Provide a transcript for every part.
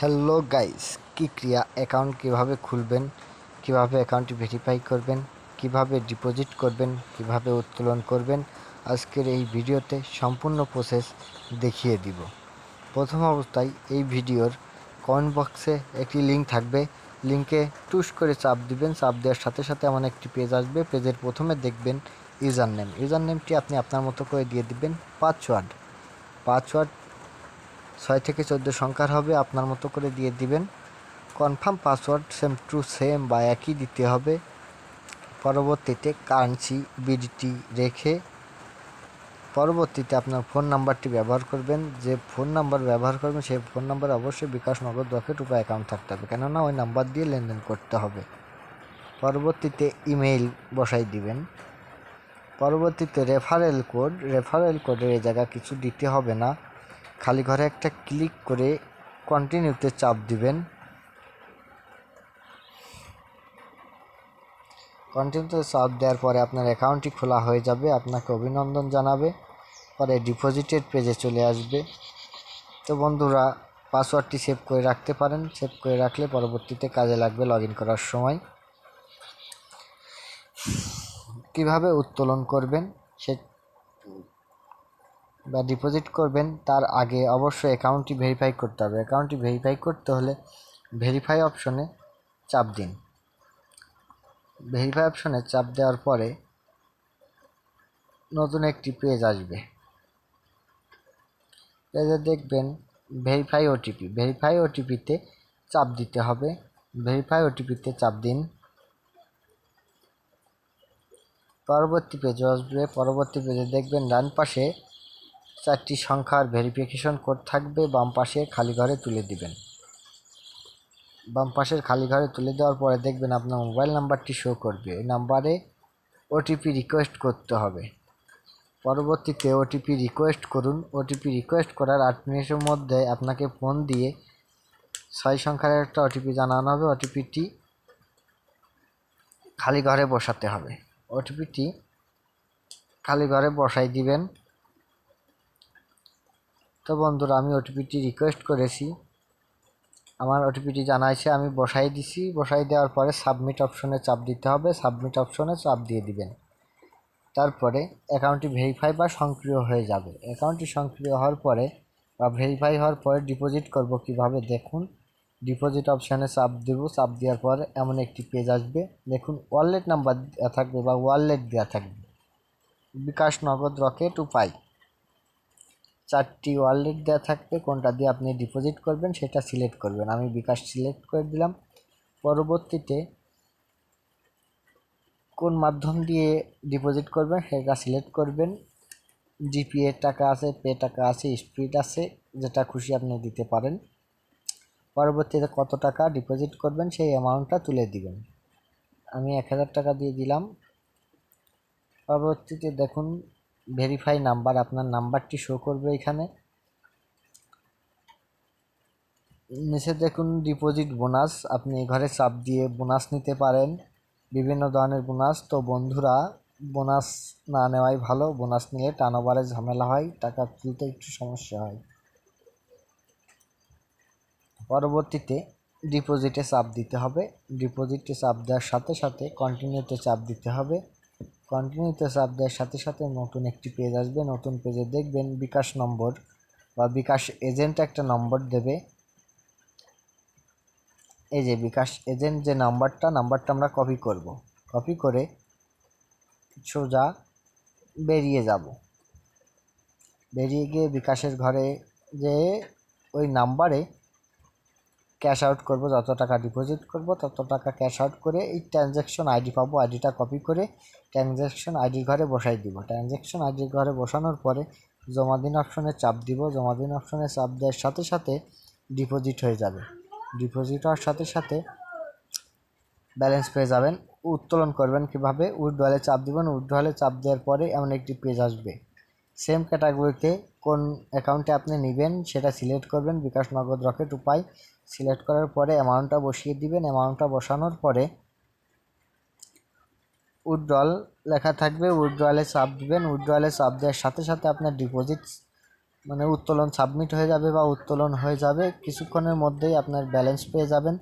Hello guys, কি ক্রিয়া? Account কীভাবে খুলবেন? কীভাবে অ্যাকাউন্টটি ভেরিফাই করবেন? কীভাবে ডিপোজিট করবেন? কীভাবে উত্তোলন করবেন? আজকের এই ভিডিওতে সম্পূর্ণ প্রসেস দেখিয়ে দিব। প্রথম অবস্থায় এই ভিডিওর কমেন্ট বক্সে একটি লিঙ্ক থাকবে। লিঙ্কে টুস করে চাপ দিবেন। চাপ দেওয়ার সাথে সাথে এমন একটি পেজ আসবে। পেজের প্রথমে দেখবেন ইউজার নেম ইউজার নেমটি আপনি আপনার মতো করে দিয়ে দিবেন পাসওয়ার্ড। পাসওয়ার্ড ছয় থেকে চোদ্দ সংখ্যার হবে, আপনার মতো করে দিয়ে দিবেন। Confirm password same to same বা একই দিতে হবে। পরবর্তীতে কারেন্সি, বিডিটি রেখে পরবর্তীতে আপনার ফোন নাম্বারটি ব্যবহার করবেন। যে ফোন নাম্বার ব্যবহার করবেন, সেই ফোন নাম্বার অবশ্যই বিকাশ, নগদ, রকেট, উপায় অ্যাকাউন্ট থাকতে হবে। কেননা ওই নাম্বার দিয়ে লেনদেন করতে হবে। পরবর্তীতে ইমেইল বসাই দিবেন। পরবর্তীতে রেফারেল কোড রেফারেল কোডের এই জায়গা কিছু দিতে হবে না। খালি ঘরে একটা ক্লিক করে কন্টিনিউতে চাপ দিবেন। কন্টিনিউতে চাপ দেওয়ার পরে আপনার অ্যাকাউন্টটি খোলা হয়ে যাবে, আপনাকে অভিনন্দন জানাবে, পরে ডিপোজিটের পেজে চলে আসবে। তো বন্ধুরা পাসওয়ার্ডটি সেভ করে রাখতে পারেন সেভ করে রাখলে পরবর্তীতে কাজে লাগবে লগ করার সময়। কীভাবে উত্তোলন করবেন সে বা ডিপোজিট করবেন, তার আগে অবশ্যই অ্যাকাউন্টটি ভেরিফাই করতে হবে। অ্যাকাউন্টটি ভেরিফাই করতে হলে ভেরিফাই অপশনে চাপ দিন। ভেরিফাই অপশনে চাপ দেওয়ার পরে নতুন একটি পেজ আসবে। পেজে দেখবেন ভেরিফাই ওটিপি ভেরিফাই ওটিপিতে চাপ দিতে হবে। ভেরিফাই ওটিপিতে চাপ দিন। পরবর্তী পেজে আসবে। পরবর্তী পেজে দেখবেন ডান পাশে চারটি সংখ্যার ভেরিফিকেশন কোড থাকবে, বাম পাশে খালি ঘরে তুলে দিবেন। বাম পাশের খালি ঘরে তুলে দেওয়ার পরে দেখবেন আপনার মোবাইল নাম্বারটি শো করবে। এই নাম্বারে ওটিপি রিকোয়েস্ট করতে হবে। পরবর্তীতে ওটিপি রিকোয়েস্ট করুন। ওটিপি রিকোয়েস্ট করার আট মিনিটের মধ্যে আপনাকে ফোন দিয়ে ছয় সংখ্যার একটা ওটিপি জানানো হবে। ওটিপিটি খালি ঘরে বসাতে হবে। ওটিপিটি খালি ঘরে বসাই দিবেন। তো বন্ধুরা, আমি ওটিপিটি রিকোয়েস্ট করেছি। আমার ওটিপিটি জানাইছে, আমি বসাই দিছি। বসাই দেওয়ার পরে সাবমিট অপশনে চাপ দিতে হবে। সাবমিট অপশনে চাপ দিয়ে দিবেন। তারপরে অ্যাকাউন্টটি ভেরিফাই বা সক্রিয় হয়ে যাবে। অ্যাকাউন্টটি সক্রিয় হওয়ার পরে বা ভেরিফাই হওয়ার পরে ডিপোজিট করব কীভাবে দেখুন। ডিপোজিট অপশানে চাপ দেবো। চাপ দেওয়ার পরে এমন একটি পেজ আসবে। দেখুন ওয়ালেট নাম্বার দেওয়া থাকবে বা ওয়ালেট দেওয়া থাকবে। বিকাশ নগদ রকেট উপায়। চারটি ওয়ালেট দেওয়া থাকবে, কোনটা দিয়ে আপনি ডিপোজিট করবেন সেটা সিলেক্ট করবেন। আমি বিকাশ সিলেক্ট করে দিলাম। পরবর্তীতে কোন মাধ্যম দিয়ে ডিপোজিট করবেন সেটা সিলেক্ট করবেন। জিপিএ টাকা আছে পে টাকা আছে স্পিড আছে, যেটা খুশি আপনি দিতে পারেন। পরবর্তীতে কত টাকা ডিপোজিট করবেন সেই অ্যামাউন্টটা তুলে দিবেন। আমি এক হাজার টাকা দিয়ে দিলাম। পরবর্তীতে দেখুন ভেরিফাই নাম্বার আপনার নাম্বারটি শো করবে এখানে। নিচে দেখুন ডিপোজিট বোনাস আপনি ঘরে চাপ দিয়ে বোনাস নিতে পারেন। বিভিন্ন ধরনের বোনাস তো বন্ধুরা বোনাস না নেওয়াই ভালো। বোনাস নিলে টানোভারে ঝামেলা হয়, টাকা তুলতে একটু সমস্যা হয়। পরবর্তীতে ডিপোজিটে চাপ দিতে হবে। ডিপোজিটে চাপ দেওয়ার সাথে সাথে কন্টিনিউতে চাপ দিতে হবে। কন্টিনিউতে চাপ সাথে সাথে নতুন একটি পেজ আসবে। নতুন পেজে দেখবেন বিকাশ নম্বর বা বিকাশ এজেন্ট একটা নম্বর দেবে। এই যে বিকাশ এজেন্ট যে নাম্বারটা নাম্বারটা আমরা কপি করব। কপি করে সোজা বেরিয়ে যাব। বেরিয়ে গিয়ে বিকাশের ঘরে যে ওই নাম্বারে ক্যাশ আউট করব, যত টাকা ডিপোজিট করব, তত টাকা ক্যাশ আউট করে এই ট্রানজ্যাকশন আইডি পাবো আইডিটা কপি করে ট্রানজ্যাকশন আইডি ঘরে বসাই দিব। ট্রানজ্যাকশন আইডি ঘরে বসানোর পরে জমা দিন অপশনে চাপ দিব, জমা দিন অপশনে চাপ দেওয়ার সাথে সাথে ডিপোজিট হয়ে যাবে। ডিপোজিট হওয়ার সাথে সাথে ব্যালেন্স পেয়ে যাবেন, উত্তোলন করবেন কীভাবে? উইথড্রয়ালে চাপ দিবেন উইথড্রয়ালে চাপ দেওয়ার পরে এমন একটি পেজ আসবে। সেম ক্যাটাগরিতে কোন অ্যাকাউন্টে আপনি নেবেন সেটা সিলেক্ট করবেন বিকাশ নগদ রকেট উপায়। সিলেক্ট করার পরে অ্যামাউন্টটা বসিয়ে দিবেন। অ্যামাউন্টটা বসানোর পরে উইথড্রল লেখা থাকবে। উইথড্রয়ালে চাপ দিবেন। উইথড্রয়ালে চাপ দেওয়ার সাথে সাথে আপনার ডিপোজিট মানে উত্তোলন সাবমিট হয়ে যাবে বা উত্তোলন হয়ে যাবে। কিছুক্ষণের মধ্যেই আপনার ব্যালেন্স পেয়ে যাবেন।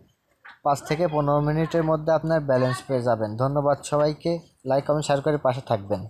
পাঁচ থেকে পনেরো মিনিটের মধ্যে আপনার ব্যালেন্স পেয়ে যাবেন। ধন্যবাদ সবাইকে। লাইক কমেন্ট শেয়ার করে পাশে থাকবেন।